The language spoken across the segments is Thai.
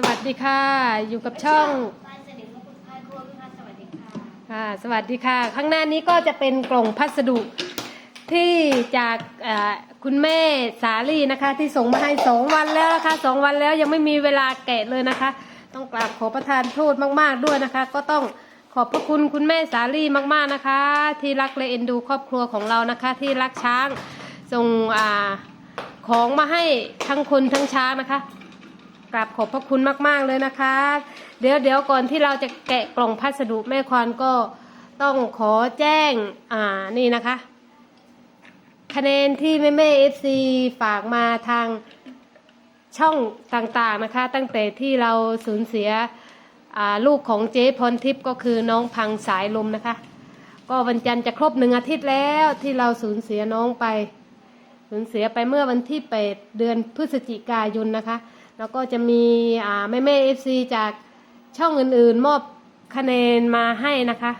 สวัสดีค่ะ อยู่กับช่องบ้านเสด็จพระคุณพายครัวพิพัฒน์สวัสดีค่ะค่ะสวัสดีค่ะ ข้างหน้านี้ก็จะเป็นกล่องพัสดุที่จากเอ่อคุณแม่สาลีนะคะ ที่ส่งมาให้สองวันแล้วนะคะสองวันแล้วยังไม่มีเวลาแกะเลยนะคะ ต้องกราบขอประทานโทษมาก ๆด้วยนะคะ ก็ต้องขอบพระคุณคุณแม่สาลีมาก ๆนะคะ ที่รักและเอ็นดูครอบครัวของเรานะคะ ที่รักช้างส่งอาของมาให้ทั้งคนทั้งช้างนะคะ กราบขอบพระคุณมากๆเลยนะคะ เดี๋ยวเดี๋ยวก่อนที่เราจะแกะกล่องพัสดุแม่ควานก็ต้องขอแจ้งอ่านี่นะคะ คะแนนที่แม่แม่เอฟซีฝากมาทางช่องต่างๆนะคะ ตั้งแต่ที่เราสูญเสียลูกของเจ๊พรทิพย์ก็คือน้องพังสายลมนะคะ ก็วันจันทร์จะครบหนึ่งอาทิตย์แล้วที่เราสูญเสียน้องไป สูญเสียไปเมื่อวันที่8เดือนพฤศจิกายนนะคะ แล้วก็จะมีแม่แม่เอฟซีจากช่องอื่นๆ มอบคะแนนมาให้นะคะ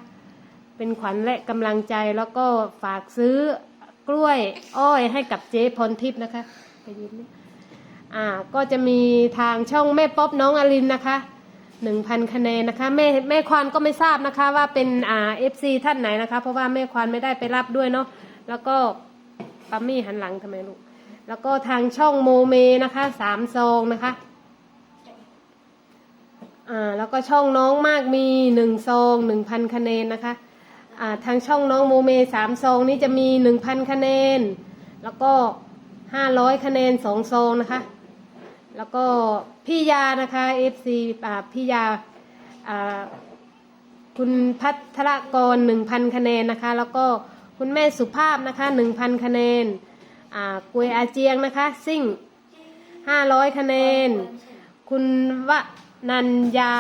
เป็นขวัญและกำลังใจแล้วก็ฝากซื้อกล้วยอ้อยให้กับเจ๊พรทิพย์นะคะไปยืนอ่าก็จะมีทางช่องแม่ป๊อบน้องอลินนะคะหนึ่งพันคะแนนนะคะแม่แม่ควานก็ไม่ทราบนะคะว่าเป็นอ่าเอฟซีท่านไหนนะคะ เพราะว่าแม่ควานไม่ได้ไปรับด้วยเนาะแล้วก็ปัมมี่หันหลังทำไมลูก แล้วก็ทางช่องโมเมนะคะสามซองนะคะอ่าแล้วก็ช่องน้องมากมีหนึ่งซองหนึ่งพันคะแนนนะคะอ่าทางช่องน้องโมเมสามซองนี้จะมีหนึ่งพันคะแนน แล้วก็ห้าร้อยคะแนนสองซองนะคะ แล้วก็พี่ยานะคะ FC อ่าพี่ยาอ่าคุณพัทรกรหนึ่งพันคะแนนนะคะ แล้วก็คุณแม่สุภาพนะคะหนึ่งพันคะแนน กวยอาเจียงนะคะ ซิ่งห้าร้อยคะแนน คุณวนัญญา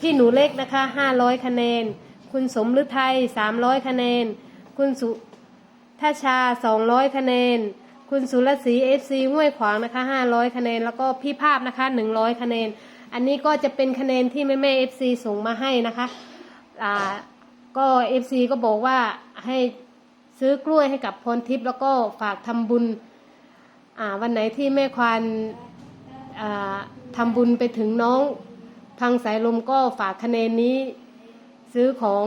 พี่หนูเล็กนะคะห้าร้อยคะแนน คุณสมฤทัยสามร้อยคะแนน คุณสุท่าชาสองร้อยคะแนน คุณสุรศรีเอฟซีห้วยขวางนะคะห้าร้อยคะแนน แล้วก็พี่ภาพนะคะหนึ่งร้อยคะแนน อันนี้ก็จะเป็นคะแนนที่แม่แม่เอฟซีส่งมาให้นะคะ อ่า ก็เอฟซีก็บอกว่าให้ ซื้อกล้วยให้กับพรทิพย์แล้วก็ฝากทำบุญอ่าวันไหนที่แม่ควานอ่าทำบุญไปถึงน้องพังสายลมก็ฝากคะแนนนี้ ซื้อของ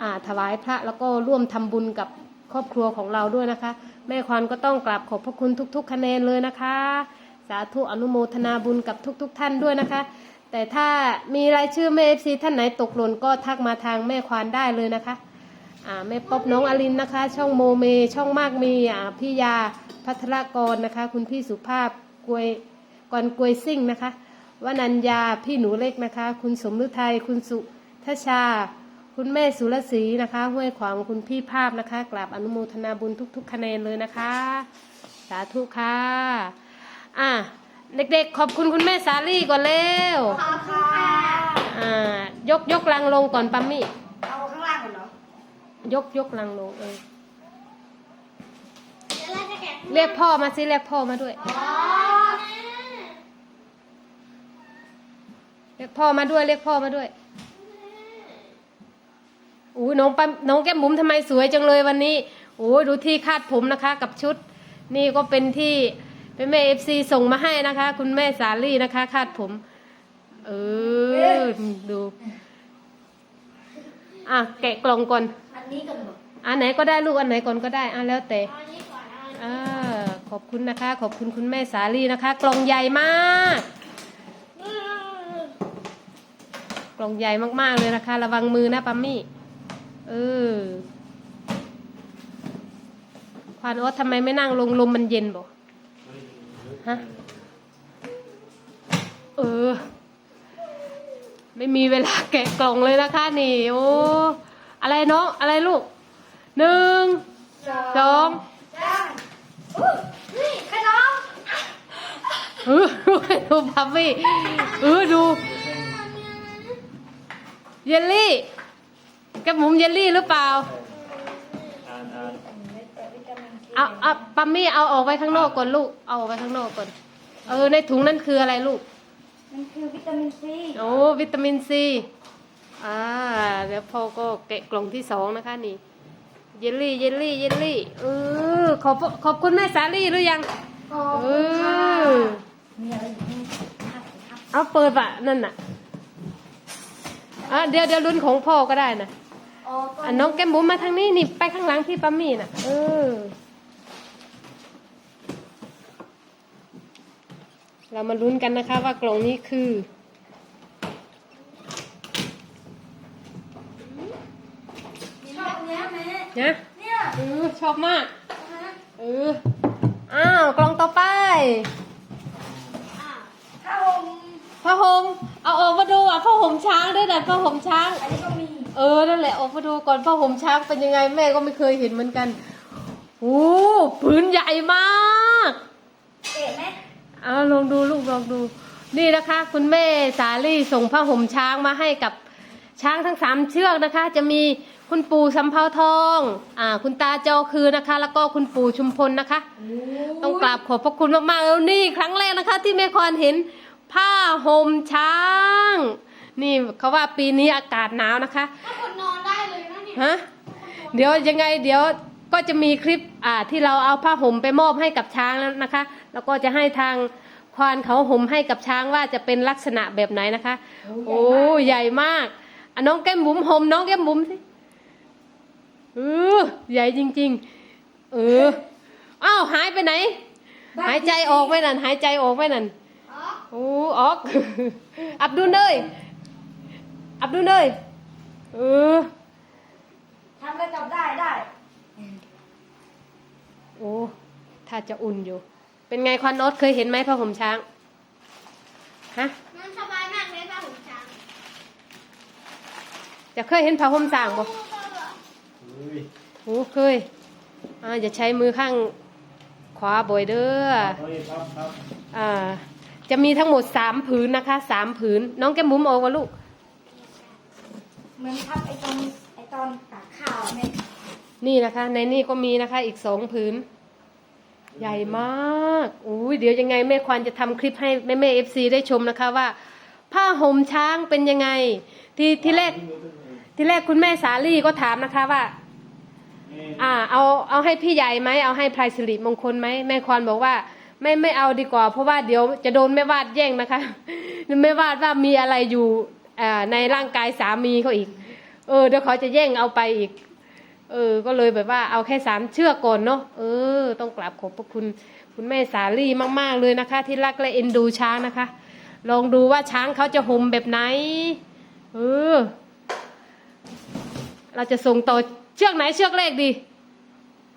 อ่าถวายพระแล้วก็ร่วมทำบุญกับครอบครัวของเราด้วยนะคะ แม่ควานก็ต้องกราบขอบพระคุณทุก ๆ คะแนนเลยนะคะ สาธุอนุโมทนาบุญกับทุก ๆท่านด้วยนะคะ แต่ถ้ามีรายชื่อแม่เอฟซีท่านไหนตกหล่นก็ทักมาทางแม่ควานได้เลยนะคะ อ่าแม่ป๊อบน้องอลินนะคะ ช่องโมเม ช่องมากมีอ่าพี่ยาพัทรกรนะคะ คุณพี่สุภาพกวยกรกวยซิ่งนะคะวนัญญาพี่หนูเล็กนะคะ คุณสมฤทัยคุณสุทชา คุณแม่สุรศรีนะคะ ห้วยขวางคุณพี่ภาพนะคะกราบอนุโมทนาบุญทุก ๆ คะแนนเลยนะคะ สาธุค่ะอะเด็กๆ ขอบคุณคุณแม่สาลี่ก่อนเร็วขอบคุณค่ะอ่ายกยกลังลงก่อนปัมมี่ กยกลังลงเออเดี๋ยวเราจะแกะเรียกพ่อมาสิเรียกพ่อมาด้วยอ๋อเรียกพ่อมาด้วยเรียกพ่อมาด้วยอู้น้องปั๊มน้องแก้มบุ๋มทำไมสวยจังเลยวันนี้โอ้ดูที่คาดผมนะคะ กับชุด นี่ก็เป็นที่เป็นแม่เอฟซีส่งมาให้นะคะ คุณแม่สาลี่นะคะ คาดผม เออ ดู อะ แกะกล่องก่อนอั นนี้ก่อนเหรออันไหนก็ได้ลูกอันไหนก่อนก็ได้อะแล้วแต่เอาอันนี้ก่อนเอาอันนี้อ่าขอบคุณนะคะ ขอบคุณคุณแม่สาลีนะคะ กล่องใหญ่มากอืมกล่องใหญ่มากๆเลยนะคะ ระวังมือนะปัมมี่เออควานโอ๊ตทำไมไม่นั่งลงลมมันเย็นบอกฮะเออ ไม่มีเวลาแกะกล่องเลยนะคะนี่โอ้ อะไรเนาะอะไรลูกหนึ่งสองสามอู้นี่ขนมเออดูพัมมี่เออดู เยลลี่แกบหมุมเยลลี่หรือเปล่าเอาเอาปัมมี่เอาออกไว้ข้างนอกก่อนลูก เอาออกไว้ข้างนอกก่อน เออในถุงนั่นคืออะไรลูก มันคือวิตามินซี โอ้วิตามินซี อ่าเดี๋ยวพ่อก็แกะกล่องที่สองนะคะนี่ เยลลี่ เยลลี่ เยลลี่ เออ ขอบขอบคุณแม่สาลี่หรือยัง ขอบเอคุณค่ะอ มีอะไรอีกไหมครับครับเอาเปิดว่ะนั่นน่ะ อะเดี๋ยวเดี๋ยวลุ้นของพ่อก็ได้นะอ๋อก็อะน้องแก้มบุ๋มมาทางนี้นี่ไปข้างหลังที่ปั๊มมี่น่ะ เออ เรามาลุ้นกันนะคะว่ากล่องนี้คือ ชอบเนี้ยแม่ นะเนี่ยเออชอบมากฮะเออ อ้าว กล่องต่อไปอะถ้าผมผ้าห่มเอาออกมาดูอะผ้าห่มช้างด้วยนะผ้าห่มช้าง อันนี้ก็มี เออ นั่นแหละออกมาดูก่อนผ้าห่มช้างเป็นยังไงแม่ก็ไม่เคยเห็นเหมือนกันโอ้ผืนใหญ่มากเอ๋ไหมเอาลองดูลูกลองดู นี่นะคะ คุณแม่สาลี่ส่งผ้าห่มช้างมาให้กับ ช้างทั้งสามเชือกนะคะ จะมีคุณปู่สำเภาทองอ่าคุณตาเจ้าคือนะคะ แล้วก็คุณปู่ชุมพลนะคะ ต้องกราบขอบพระคุณมากๆแล้วนี่ครั้งแรกนะคะ ที่แม่คอนเห็นผ้าห่มช้าง นี่เขาว่าปีนี้อากาศหนาวนะคะถ้าคนนอนได้เลยนะเนี่ยฮะเดี๋ยวยังไงเดี๋ยวก็จะมีคลิปอ่าที่เราเอาผ้าห่มไปมอบให้กับช้างแล้วนะคะ แล้วก็จะให้ทางควานเขาห่มให้กับช้างว่าจะเป็นลักษณะแบบไหนนะคะ โอ้ใหญ่มาก อะน้องแก้มบุ๋มห่มน้องแก้มบุ๋มสิเออใหญ่จริง ๆ เอออ้าวหายไปไหน หายใจออกไปนั่นหายใจออกไปนั่นอ๋อโอ้ออกอับดุลเลยอับดุลเลยเออทำได้กับได้ได้โอ้ถ้าจะอุ่นอยู่ เป็นไงควันโอ๊ตเคยเห็นไหมผ้าห่มช้างฮะ มันสบายมากเลยป่ะผมช้าง จะเคยเห็นผ้าห่มสร้างบ่เฮ้ยโอ้เคยอ่าอย่าใช้มือข้างขวาบ่อยเด้อเฮ้ยครับครับอ่าจะมีทั้งหมดสามผืนนะคะสามผืน น้องแก้มบุ๋มออกวะลูกเหมือนทับไอ้ตรงไอ้ตอนตักข้าวเนี่ยนี่นะคะ ในนี่ก็มีนะคะ อีกสองผืน ใหญ่มากอุ้ยเดี๋ยวยังไงแม่ควานจะทำคลิปให้แม่แม่เอฟซีได้ชมนะคะว่า ผ้าห่มช้างเป็นยังไง ที่ที่แรก ที่แรกคุณแม่สาลี่ก็ถามนะคะว่า อ่า เอาเอาให้พี่ใหญ่ไหมเอาให้พลายสิริมงคลไหมแม่ควานบอกว่า ไม่ไม่เอาดีกว่า เพราะว่าเดี๋ยวจะโดนแม่วาดแย่งนะคะแม่วาดว่ามีอะไรอยู่อ่าในร่างกายสามีเขาอีก เออเดี๋ยวเขาจะแย่งเอาไปอีก เออ ก็เลยแบบว่าเอาแค่สามเชือกก่อนเนาะเออ ต้องกราบขอบพระคุณคุณแม่สาลี่มาก ๆ เลยนะคะ ที่รักและเอ็นดูช้างนะคะ ลองดูว่าช้างเขาจะห่มแบบไหน เออ เราจะส่งต่อเชือกไหนเชือกแรกดี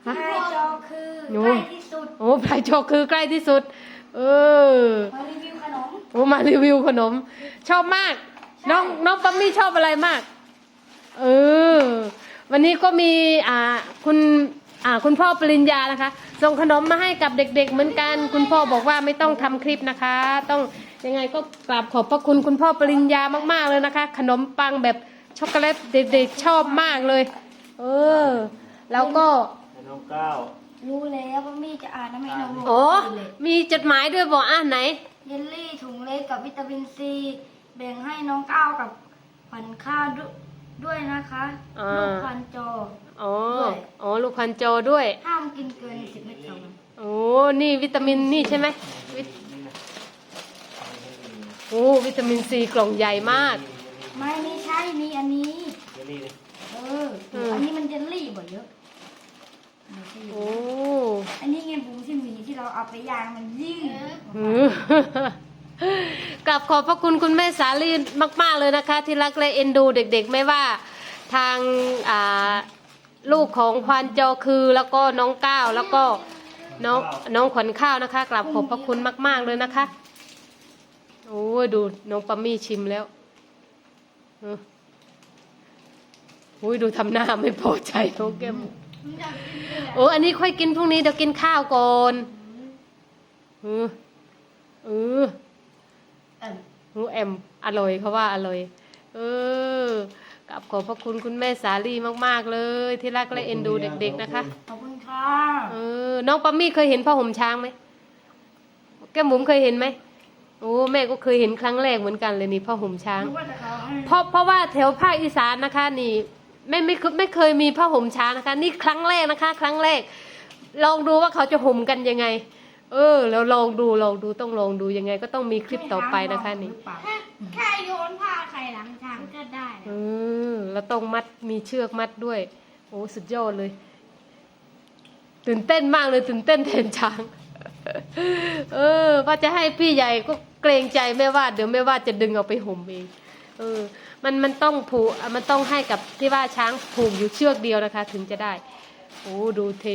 หน้าจอคือหนูใกล้ที่สุดโอ้พลายโชคคือใกล้ที่สุด เออมารีวิวขนมโอ้มารีวิวขนม ชอบมาก น้องน้องปัมมี่ชอบอะไรมาก เออ วันนี้ก็มีอ่าคุณอ่าคุณพ่อปริญญานะคะ ส่งขนมมาให้กับเด็ก ๆ เหมือนกัน คุณพ่อบอกว่าไม่ต้องทำคลิปนะคะ ต้องยังไงก็กราบขอบพระคุณคุณพ่อปริญญามากๆเลยนะคะ ขนมปังแบบ ช็อกโกแลตเด็กๆชอบมากเลย เออ แล้วก็ ให้น้องก้าวรู้แล้วว่ามี่จะอ่านนะไม่น้องโอ้มีจดหมายด้วยบอกอะไหน เยลลี่ถุงเล็กกับวิตามินซีแบ่งให้น้องก้าวกับขวัญข้าวด้วยด้วยนะคะอ่า ลูกควันจอ อ๋อ ด้วย อ๋อ ลูกพันโจด้วย ห้ามกินเกินสิบเม็ดต่อวันโอ้ นี่วิตามินนี่ใช่ไหมวิตโอ้ วิตามินซีกล่องใหญ่มาก ไม่ไม่ใช่มีอันนี้ เจนี่ดิเอออืมอันนี้มันเยลลี่บ่เยอะไม่ใช่โอ้อันนี้ไงบุ้งที่มีที่เราเอาไปย่างมันยิ่งหือกลับขอบพระคุณคุณแม่สาลีมาก ๆ เลยนะคะ ที่รักและเอ็นดูเด็กๆ ไม่ว่าทางอ่าลูกของควานโจคือแล้วก็น้องก้าวแล้วก็น้องน้องขวัญข้าวนะคะกลับขอบพระคุณมาก ๆเลยนะคะ โอ้ยดูน้องปัมมี่ชิมแล้วเออโอ้ยดูทำหน้าไม่พอใจน้องแก้มโอ้อันนี้ค่อยกินพรุ่งนี้เดี๋ยวกินข้าวก่อนเออเออเออหูแอมอร่อยเขาว่าอร่อยเออกับขอบพระคุณคุณแม่สาลีมาก ๆ เลย ที่รักและเอ็นดูเด็ก ๆ นะคะขอบคุณค่ะเออน้องปัมมี่เคยเห็นผ้าห่มช้างไหมแก้มบุ๋มเคยเห็นไหมโอ้แม่ก็เคยเห็นครั้งแรกเหมือนกันเลยนี่ผ้าห่มช้างรู้ว่าจะ เขาให้เพราะเพราะว่าแถวภาคอีสานนะคะนี่ไม่ไม่ไม่ไม่เคยมีผ้าห่มช้างนะคะ นี่ครั้งแรกนะคะ ครั้งแรก ลองดูว่าเขาจะห่มกันยังไงเเออ แล้วลองดูลองดูต้องลองดูยังไง ก็ต้องมีคลิปต่อไปนะคะนี่แค่โยนผ้าใส่หลังช้างก็ได้อืมแล้วต้องมัดมีเชือกมัดด้วย โอ้สุดยอดเลย ตื่นเต้นมากเลยตื่นเต้นแทนช้าง เออ ว่าจะให้พี่ใหญ่ก็เกรงใจแม่ว่าดเดี๋ยวแม่ว่าดจะดึงเอาไปห่มเอง เออ มันมันต้องผูกมันต้องให้กับที่ว่าช้างผูกอยู่เชือกเดียวนะคะ ถึงจะได้โอ้ดูเท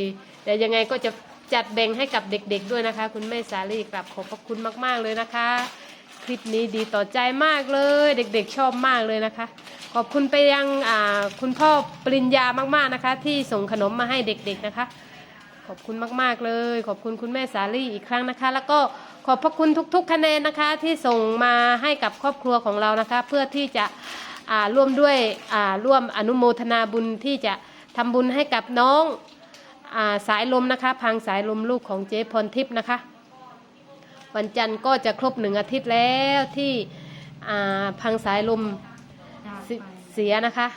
แต่ยังไงก็จะจัดแบ่งให้กับเด็กๆด้วยนะคะ คุณแม่สาลีกลับขอบพระคุณมากๆเลยนะคะ คลิปนี้ดีต่อใจมากเลย เด็กๆชอบมากเลยนะคะ ขอบคุณไปยังคุณพ่อปริญญามากๆนะคะ ที่ส่งขนมมาให้เด็กๆนะคะ ขอบคุณมากๆเลย ขอบคุณคุณแม่สาลี่อีกครั้งนะคะ แล้วก็ ขอบพระคุณทุก ๆ คะแนนนะคะที่ส่งมาให้กับครอบครัวของเรานะคะ เพื่อที่จะอ่าร่วมด้วยอ่าร่วมอนุโมทนาบุญที่จะทำบุญให้กับน้องอาสายลมนะคะ พังสายลมลูกของเจ๊พรทิพย์นะคะ วันจันทร์ก็จะครบหนึ่งอาทิตย์แล้วที่อ่าพังสายลมเสเสียนะคะ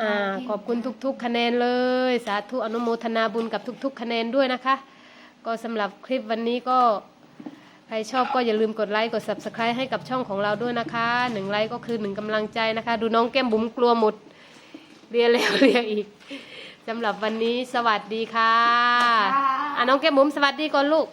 อ่าขอบคุณทุก ๆ คะแนนเลย สาธุอนุโมทนาบุญกับทุก ๆ คะแนนด้วยนะคะ ก็สำหรับคลิปวันนี้ก็ใครชอบก็อย่าลืมกดไลค์กด subscribe ให้กับช่องของเราด้วยนะคะหนึ่งไลค์ก็คือหนึ่งกำลังใจนะคะ ดูน้องแก้มบุ๋มกลัวหมดเรียนแล้วเรียนอีกสำหรับวันนี้สวัสดีค่ะอะน้องแก้มบุ๋มสวัสดีก่อนลูก